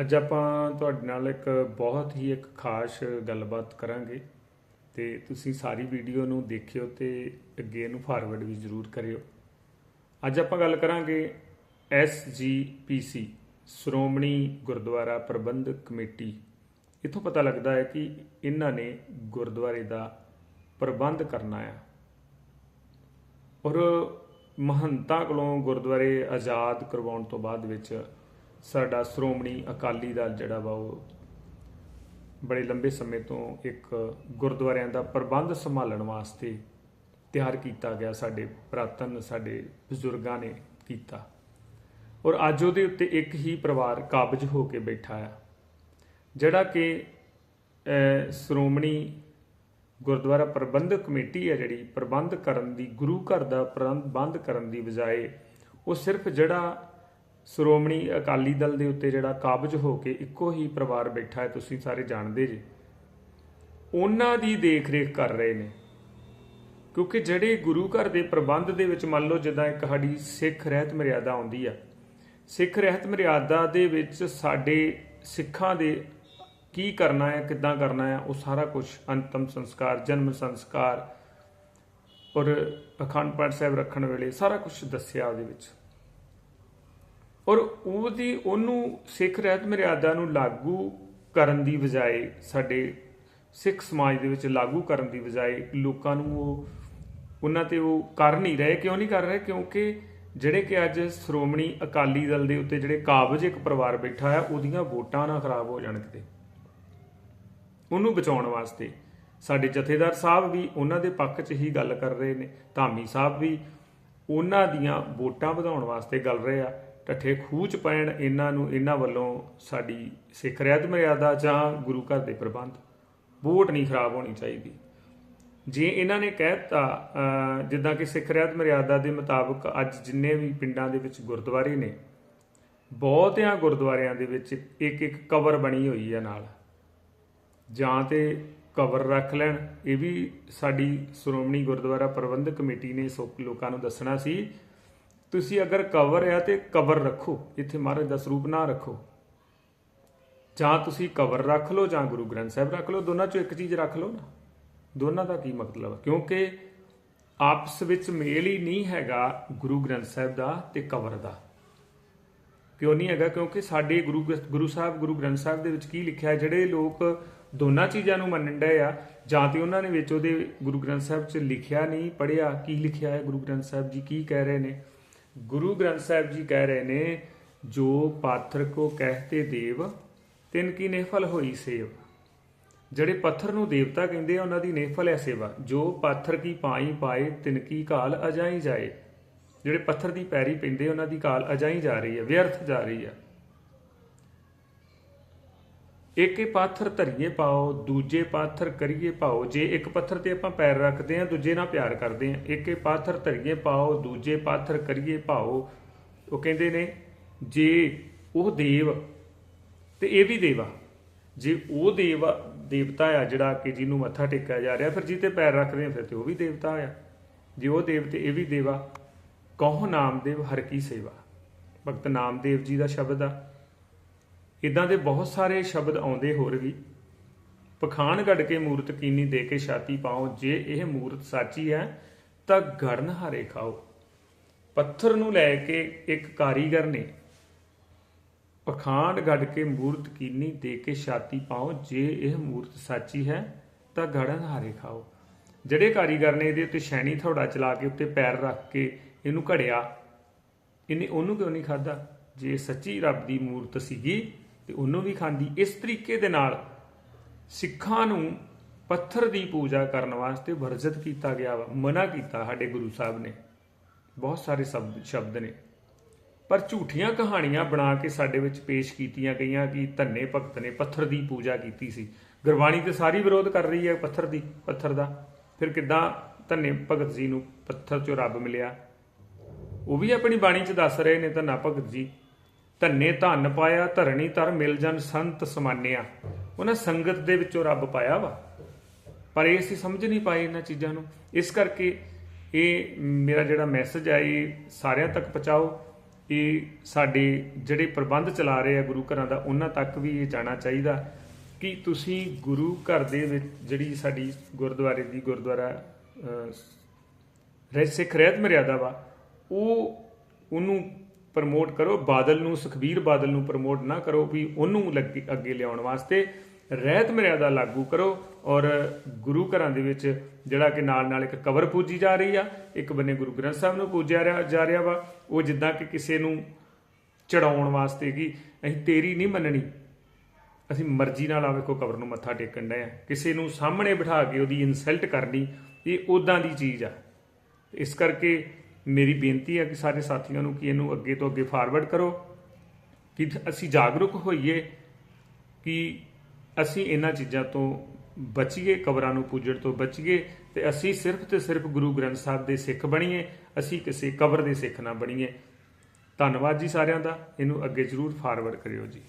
ਅੱਜ ਆਪਾਂ ਤੁਹਾਡੇ ਨਾਲ ਇੱਕ ਬਹੁਤ ਹੀ ਇੱਕ ਖਾਸ ਗੱਲਬਾਤ ਕਰਾਂਗੇ ਤੇ ਤੁਸੀਂ ਸਾਰੀ ਵੀਡੀਓ ਨੂੰ ਦੇਖਿਓ ਤੇ ਅੱਗੇ ਇਹਨੂੰ ਫਾਰਵਰਡ ਵੀ ਜ਼ਰੂਰ ਕਰਿਓ। ਅੱਜ ਆਪਾਂ ਗੱਲ ਕਰਾਂਗੇ ਐਸਜੀਪੀਸੀ ਸ਼੍ਰੋਮਣੀ ਗੁਰਦੁਆਰਾ ਪ੍ਰਬੰਧਕ ਕਮੇਟੀ। ਇਥੋਂ ਪਤਾ ਲੱਗਦਾ ਹੈ ਕਿ ਇਹਨਾਂ ਨੇ ਗੁਰਦੁਆਰੇ ਦਾ ਪ੍ਰਬੰਧ ਕਰਨਾ ਆ। ਔਰ ਮਹੰਤਾਂ ਕੋਲੋਂ ਗੁਰਦੁਆਰੇ ਆਜ਼ਾਦ ਕਰਵਾਉਣ ਤੋਂ ਬਾਅਦ ਵਿੱਚ ਸਾਡਾ ਸ਼੍ਰੋਮਣੀ ਅਕਾਲੀ ਦਲ ਜਿਹੜਾ ਵਾ ਉਹ ਬੜੇ ਲੰਬੇ ਸਮੇਂ ਤੋਂ ਇੱਕ ਗੁਰਦੁਆਰਿਆਂ ਦਾ ਪ੍ਰਬੰਧ ਸੰਭਾਲਣ ਵਾਸਤੇ ਤਿਆਰ ਕੀਤਾ ਗਿਆ, ਸਾਡੇ ਪ੍ਰਾਤਨ, ਸਾਡੇ ਬਜ਼ੁਰਗਾਂ ਨੇ ਕੀਤਾ। ਔਰ ਅੱਜ ਉਹਦੇ ਉੱਤੇ ਇੱਕ ਹੀ ਪਰਿਵਾਰ ਕਾਬਜ ਹੋ ਕੇ ਬੈਠਾ ਆ, ਜਿਹੜਾ ਕਿ ਸ਼੍ਰੋਮਣੀ ਗੁਰਦੁਆਰਾ ਪ੍ਰਬੰਧਕ ਕਮੇਟੀ ਹੈ ਜਿਹੜੀ ਪ੍ਰਬੰਧ ਕਰਨ ਦੀ, ਗੁਰੂ ਘਰ ਦਾ ਪ੍ਰਬੰਧ ਕਰਨ ਦੀ ਬਜਾਏ ਉਹ ਸਿਰਫ ਜਿਹੜਾ ਸ਼੍ਰੋਮਣੀ ਅਕਾਲੀ ਦਲ ਦੇ ਉੱਤੇ ਜਿਹੜਾ ਕਾਬਜ ਹੋ ਕੇ ਇੱਕੋ ਹੀ ਪਰਿਵਾਰ ਬੈਠਾ ਹੈ, ਤੁਸੀਂ ਸਾਰੇ ਜਾਣਦੇ ਜੀ। ਉਹਨਾਂ ਦੀ ਦੇਖ-ਰੇਖ ਕਰ ਰਹੇ ਨੇ। ਕਿਉਂਕਿ ਜਿਹੜੇ ਗੁਰੂ ਘਰ ਦੇ ਪ੍ਰਬੰਧ ਦੇ ਵਿੱਚ ਮੰਨ ਲਓ ਜਿੱਦਾਂ ਇੱਕ ਸਾਡੀ ਸਿੱਖ ਰਹਿਤ ਮਰਿਆਦਾ ਆਉਂਦੀ ਆ, ਸਿੱਖ ਰਹਿਤ ਮਰਿਆਦਾ ਦੇ ਵਿੱਚ ਸਾਡੇ ਸਿੱਖਾਂ ਦੇ ਕੀ ਕਰਨਾ ਹੈ, ਕਿੱਦਾਂ ਕਰਨਾ ਹੈ, ਉਹ ਸਾਰਾ ਕੁਝ ਅੰਤਮ ਸੰਸਕਾਰ, ਜਨਮ ਸੰਸਕਾਰ ਔਰ ਅਖੰਡ ਪਾਠ ਸਾਹਿਬ ਰੱਖਣ ਵੇਲੇ ਸਾਰਾ ਕੁਝ ਦੱਸਿਆ ਉਹਦੇ ਵਿੱਚ। ਔਰ ਉਹਦੀ ਉਹਨੂੰ ਸਿੱਖ ਰਹਿਤ ਮਰਿਆਦਾ ਨੂੰ ਲਾਗੂ ਕਰਨ ਦੀ ਬਜਾਏ ਸਾਡੇ ਸਿੱਖ ਸਮਾਜ ਦੇ ਵਿੱਚ ਲਾਗੂ ਕਰਨ ਦੀ ਬਜਾਏ ਲੋਕਾਂ ਨੂੰ ਉਹ ਉਹਨਾਂ ਤੇ ਉਹ ਕਰ ਨਹੀਂ ਰਹੇ, ਕਿਉਂ ਨਹੀਂ ਕਰ ਰਹੇ? ਕਿਉਂਕਿ ਜਿਹੜੇ ਕਿ ਅੱਜ ਸ਼੍ਰੋਮਣੀ ਅਕਾਲੀ ਦਲ ਦੇ ਉੱਤੇ ਜਿਹੜੇ ਕਾਬਜ ਇੱਕ ਪਰਿਵਾਰ ਬੈਠਾ ਹੈ ਉਹਦੀਆਂ ਵੋਟਾਂ ਨਾ ਖਰਾਬ ਹੋ ਜਾਣ ਕਿਤੇ। ਉਹਨੂੰ ਬਚਾਉਣ ਵਾਸਤੇ ਸਾਡੇ ਜਥੇਦਾਰ ਸਾਹਿਬ ਵੀ ਉਹਨਾਂ ਦੇ ਪੱਖ 'ਚ ਹੀ ਗੱਲ ਕਰ ਰਹੇ ਨੇ, ਧਾਮੀ ਸਾਹਿਬ ਵੀ ਉਹਨਾਂ ਦੀਆਂ ਵੋਟਾਂ ਵਧਾਉਣ ਵਾਸਤੇ ਗੱਲ ਰਹੇ ਆ। ਠੱਠੇ ਖੂਚ ਪੈਣ ਇਹਨਾਂ ਨੂੰ ਇਹਨਾਂ ਵੱਲੋਂ ਸਾਡੀ ਸਿੱਖ ਰਿਆਤ ਮਰਿਆਦਾ ਜਾਂ ਗੁਰੂ ਘਰ ਦੇ ਪ੍ਰਬੰਧ। ਵੋਟ ਨਹੀਂ ਖਰਾਬ ਹੋਣੀ ਚਾਹੀਦੀ। ਜੇ ਇਹਨਾਂ ਨੇ ਕਹਿਤਾ ਅਹ, ਜਿੱਦਾਂ ਕਿ ਸਿੱਖ ਰਿਆਤ ਮਰਿਆਦਾ ਦੇ ਮੁਤਾਬਕ ਅੱਜ ਜਿੰਨੇ ਵੀ ਪਿੰਡਾਂ ਦੇ ਵਿੱਚ ਗੁਰਦੁਆਰੇ ਨੇ ਬਹੁਤਿਆਂ ਗੁਰਦੁਆਰਿਆਂ ਦੇ ਵਿੱਚ ਇੱਕ ਇੱਕ ਕਵਰ ਬਣੀ ਹੋਈ ਹੈ ਨਾਲ। ਜਾਂ ਤੇ ਕਵਰ ਰੱਖ ਲੈਣ। ਇਹ ਵੀ ਸਾਡੀ ਸ਼੍ਰੋਮਣੀ ਗੁਰਦੁਆਰਾ ਪ੍ਰਬੰਧਕ ਕਮੇਟੀ ਨੇ ਸੋ ਲੋਕਾਂ ਨੂੰ ਦੱਸਣਾ ਸੀ ਤੁਸੀਂ ਅਗਰ ਕਵਰ ਆ ਤੇ ਕਬਰ ਰੱਖੋ, ਇੱਥੇ ਮਹਾਰਾਜ ਦਾ ਸਰੂਪ ਨਾ ਰੱਖੋ। ਜਾਂ ਤੁਸੀਂ ਕਵਰ ਰੱਖ ਲਓ ਜਾਂ ਗੁਰੂ ਗ੍ਰੰਥ ਸਾਹਿਬ ਰੱਖ ਲਓ, ਦੋਨਾਂ ਚੋਂ ਇੱਕ ਚੀਜ਼ ਰੱਖ ਲਓ ਨਾ। ਦੋਨਾਂ ਦਾ ਕੀ ਮਤਲਬ? ਕਿਉਂਕਿ ਆਪਸ ਵਿੱਚ ਮੇਲ ਹੀ ਨਹੀਂ ਹੈਗਾ ਗੁਰੂ ਗ੍ਰੰਥ ਸਾਹਿਬ ਦਾ ਤੇ ਕਵਰ ਦਾ। ਕਿਉਂ ਨਹੀਂ ਹੈਗਾ? ਕਿਉਂਕਿ ਸਾਡੇ ਗੁਰੂ ਗ੍ਰੰਥ- ਗੁਰੂ ਸਾਹਿਬ, ਗੁਰੂ ਗ੍ਰੰਥ ਸਾਹਿਬ ਦੇ ਵਿੱਚ ਕੀ ਲਿਖਿਆ ਜਿਹੜੇ ਲੋਕ ਦੋਨਾਂ ਚੀਜ਼ਾਂ ਨੂੰ ਮੰਨਣ ਡਏ ਆ, ਜਾਂ ਤੇ ਉਹਨਾਂ ਨੇ ਵਿੱਚ ਉਹਦੇ ਗੁਰੂ ਗ੍ਰੰਥ ਸਾਹਿਬ 'ਚ ਲਿਖਿਆ ਨਹੀਂ ਪੜਿਆ ਕੀ ਲਿਖਿਆ ਹੈ ਗੁਰੂ ਗ੍ਰੰਥ ਸਾਹਿਬ ਜੀ? ਕੀ ਕਹਿ ਰਹੇ ਨੇ? ਗੁਰੂ ਗ੍ਰੰਥ ਸਾਹਿਬ ਜੀ ਕਹਿ ਰਹੇ ਨੇ, ਜੋ ਪਾਥਰ ਕੋ ਕਹਤੇ ਦੇਵ, ਤਿਨ ਕੀ ਨਿਫਲ ਹੋਈ ਸੇਵ। ਜਿਹੜੇ ਪੱਥਰ ਨੂੰ ਦੇਵਤਾ ਕਹਿੰਦੇ ਆ, ਉਹਨਾਂ ਦੀ ਨਿਫਲ ਹੈ ਸੇਵਾ। ਜੋ ਪਾਥਰ ਕੀ ਪਾਈ ਪਾਏ, ਤਿਨ ਕੀ ਕਾਲ ਅਜਾਈ ਜਾਏ। ਜਿਹੜੇ ਪੱਥਰ ਦੀ ਪੈਰੀ ਪੈਂਦੇ, ਉਹਨਾਂ ਦੀ ਕਾਲ ਅਜਾਈ ਜਾ ਰਹੀ ਹੈ, ਵਿਅਰਥ ਜਾ ਰਹੀ ਹੈ। ਇੱਕ ਹੀ ਪਾਥਰ ਧਰੀਏ ਪਾਓ, ਦੂਜੇ ਪਾਥਰ ਕਰੀਏ ਪਾਓ। ਜੇ ਇੱਕ ਪੱਥਰ ਤੇ ਆਪਾਂ ਪੈਰ ਰੱਖਦੇ ਆ ਦੂਜੇ ਨਾਲ ਪਿਆਰ ਕਰਦੇ ਆ ਇੱਕ ਹੀ ਪਾਥਰ ਧਰੀਏ ਪਾਓ, ਦੂਜੇ ਪਾਥਰ ਕਰੀਏ ਪਾਓ। ਉਹ ਕਹਿੰਦੇ ਨੇ, ਜੇ ਉਹ ਦੇਵ, ਤੇ ਇਹ ਵੀ ਦੇਵਾ। ਜੇ ਉਹ ਦੇਵ, ਦੇਵਤਾ ਆ ਜਿਹੜਾ ਕਿ ਜਿਹਨੂੰ ਮੱਥਾ ਟੇਕਿਆ ਜਾ ਰਿਹਾ, ਫਿਰ ਜੀ ਪੈਰ ਰੱਖਦੇ ਆ ਫਿਰ ਤੇ ਉਹ ਵੀ ਦੇਵਤਾ ਆ। ਜੇ ਉਹ ਦੇਵ ਤੇ ਇਹ ਵੀ ਦੇਵਾ, ਕਹੋ ਨਾਮਦੇਵ ਹਰ ਕੀ ਸੇਵਾ। ਭਗਤ ਨਾਮਦੇਵ ਜੀ ਦਾ ਸ਼ਬਦ ਆ। ਇਦਾਂ ਦੇ ਬਹੁਤ ਸਾਰੇ ਸ਼ਬਦ ਆਉਂਦੇ ਹੋਰ ਵੀ। ਪਖਾਨ ਕੱਢ ਕੇ ਮੂਰਤ ਕੀਨੀ ਦੇ ਕੇ ਛਾਤੀ ਪਾਓ, ਜੇ ਇਹ ਮੂਰਤ ਸਾਚੀ ਹੈ, ਤਾਂ ਗੜਨ ਹਾਰੇ ਖਾਓ। ਪੱਥਰ ਨੂੰ ਲੈ ਕੇ ਇੱਕ ਕਾਰੀਗਰ ਨੇ ਪਖਾਨ ਗੱਡ ਕੇ ਮੂਰਤ ਕੀਨੀ ਦੇ ਕੇ ਛਾਤੀ ਪਾਓ, ਜੇ ਇਹ ਮੂਰਤ ਸਾਚੀ ਹੈ, ਤਾਂ ਗੜਨ ਹਾਰੇ ਖਾਓ। ਜਿਹੜੇ ਕਾਰੀਗਰ ਨੇ ਇਹਦੇ ਉੱਤੇ ਸ਼ੈਣੀ ਥੋੜਾ ਚਲਾ ਕੇ ਉੱਤੇ ਪੈਰ ਰੱਖ ਕੇ ਇਹਨੂੰ ਘੜਿਆ, ਇਹਨੇ ਉਹਨੂੰ ਕਿਉਂ ਨਹੀਂ ਖਾਦਾ ਜੇ ਸੱਚੀ ਰੱਬ ਦੀ ਮੂਰਤ ਸੀਗੀ ਤੇ ਉਹਨੂੰ ਵੀ ਖਾਂਦੀ। ਇਸ ਤਰੀਕੇ ਦੇ ਨਾਲ ਸਿੱਖਾਂ ਨੂੰ ਪੱਥਰ ਦੀ ਪੂਜਾ ਕਰਨ ਵਾਸਤੇ ਵਰਜਿਤ ਕੀਤਾ ਗਿਆ ਵਾ, ਮਨਾ ਕੀਤਾ ਸਾਡੇ ਗੁਰੂ ਸਾਹਿਬ ਨੇ। ਬਹੁਤ ਸਾਰੇ ਸ਼ਬਦ ਸ਼ਬਦ ਨੇ। ਪਰ ਝੂਠੀਆਂ ਕਹਾਣੀਆਂ ਬਣਾ ਕੇ ਸਾਡੇ ਵਿੱਚ ਪੇਸ਼ ਕੀਤੀਆਂ ਗਈਆਂ ਕਿ ਧੰਨੇ ਭਗਤ ਨੇ ਪੱਥਰ ਦੀ ਪੂਜਾ ਕੀਤੀ ਸੀ। ਗੁਰਬਾਣੀ ਤੇ ਸਾਰੀ ਵਿਰੋਧ ਕਰ ਰਹੀ ਹੈ ਪੱਥਰ ਦੀ, ਪੱਥਰ ਦਾ। ਫਿਰ ਕਿੱਦਾਂ ਧੰਨੇ ਭਗਤ ਜੀ ਨੂੰ ਪੱਥਰ ਚੋਂ ਰੱਬ ਮਿਲਿਆ? ਉਹ ਵੀ ਆਪਣੀ ਬਾਣੀ 'ਚ ਦੱਸ ਰਹੇ ਨੇ ਧੰਨਾ ਭਗਤ ਜੀ। ਧੰਨੇ ਧੰਨ ਪਾਇਆ, ਧਰਣੀ ਧਰ ਮਿਲ ਜਨ ਸੰਤ ਸਮਾਨਿਆ। ਉਹਨਾਂ ਸੰਗਤ ਦੇ ਵਿੱਚੋਂ ਰੱਬ ਪਾਇਆ ਵਾ। ਪਰ ਇਹ ਅਸੀਂ ਸਮਝ ਨਹੀਂ ਪਾਏ ਇਹਨਾਂ ਚੀਜ਼ਾਂ ਨੂੰ। ਇਸ ਕਰਕੇ ਇਹ ਮੇਰਾ ਜਿਹੜਾ ਮੈਸੇਜ ਹੈ ਇਹ ਸਾਰਿਆਂ ਤੱਕ ਪਹੁੰਚਾਓ। ਇਹ ਸਾਡੇ ਜਿਹੜੇ ਪ੍ਰਬੰਧ ਚਲਾ ਰਹੇ ਆ ਗੁਰੂ ਘਰਾਂ ਦਾ, ਉਹਨਾਂ ਤੱਕ ਵੀ ਇਹ ਜਾਣਾ ਚਾਹੀਦਾ ਕਿ ਤੁਸੀਂ ਗੁਰੂ ਘਰ ਦੇ ਵਿੱਚ ਜਿਹੜੀ ਸਾਡੀ ਗੁਰਦੁਆਰੇ ਦੀ ਗੁਰਦੁਆਰਾ ਰਹਿ ਸਿੱਖ ਰਹਿਤ ਮਰਿਆਦਾ ਵਾ, ਉਹ ਉਹਨੂੰ ਪ੍ਰਮੋਟ ਕਰੋ, ਬਾਦਲ ਨੂੰ, ਸੁਖਬੀਰ ਬਾਦਲ ਨੂੰ ਪ੍ਰਮੋਟ ਨਾ ਕਰੋ, ਵੀ ਉਹਨੂੰ ਲੱਗੇ, ਅੱਗੇ ਲਿਆਉਣ ਵਾਸਤੇ ਰਹਿਤ ਮਰਿਆਦਾ ਲਾਗੂ ਕਰੋ ਔਰ ਗੁਰੂ ਘਰਾਂ ਦੇ ਵਿੱਚ ਜਿਹੜਾ ਕਿ ਨਾਲ ਨਾਲ ਇੱਕ ਕਵਰ ਪੂਜੀ ਜਾ ਰਹੀ ਆ, ਇੱਕ ਬੰਨੇ ਗੁਰੂ ਗ੍ਰੰਥ ਸਾਹਿਬ ਨੂੰ ਪੂਜਿਆ ਰਿਹਾ- ਜਾ ਰਿਹਾ ਵਾ, ਉਹ ਜਿੱਦਾਂ ਕਿ ਕਿਸੇ ਨੂੰ ਚੜਾਉਣ ਵਾਸਤੇ ਕਿ ਅਸੀਂ ਤੇਰੀ ਨਹੀਂ ਮੰਨਣੀ, ਅਸੀਂ ਮਰਜ਼ੀ ਨਾਲ ਆਵੇ ਕੋ ਕਬਰ ਨੂੰ ਮੱਥਾ ਟੇਕਣ ਡਏ ਆ। ਕਿਸੇ ਨੂੰ ਸਾਹਮਣੇ ਬਿਠਾ ਕੇ ਉਹਦੀ ਇਨਸਲਟ ਕਰਨੀ, ਇਹ ਉਦਾਂ ਦੀ ਚੀਜ਼ ਆ। ਇਸ ਕਰਕੇ ਮੇਰੀ ਬੇਨਤੀ ਹੈ ਕਿ ਸਾਰੇ ਸਾਥੀਆਂ ਨੂੰ ਕਿ ਇਹਨੂੰ ਅੱਗੇ ਤੋਂ ਅੱਗੇ ਫਾਰਵਰਡ ਕਰੋ, ਕਿ ਅਸੀਂ ਜਾਗਰੂਕ ਹੋਈਏ ਕਿ ਅਸੀਂ ਇਹਨਾਂ ਚੀਜ਼ਾਂ ਤੋਂ ਬਚੀਏ, ਕਬਰਾਂ ਨੂੰ ਪੂਜਣ ਤੋਂ ਬਚੀਏ ਤੇ ਅਸੀਂ ਸਿਰਫ ਤੇ ਸਿਰਫ ਗੁਰੂ ਗ੍ਰੰਥ ਸਾਹਿਬ ਦੇ ਸਿੱਖ ਬਣੀਏ, ਅਸੀਂ ਕਿਸੇ ਕਬਰ ਦੇ ਸਿੱਖ ਨਾ ਬਣੀਏ। ਧੰਨਵਾਦ ਜੀ ਸਾਰਿਆਂ ਦਾ, ਇਹਨੂੰ ਅੱਗੇ ਜਰੂਰ ਫਾਰਵਰਡ ਕਰਿਓ ਜੀ।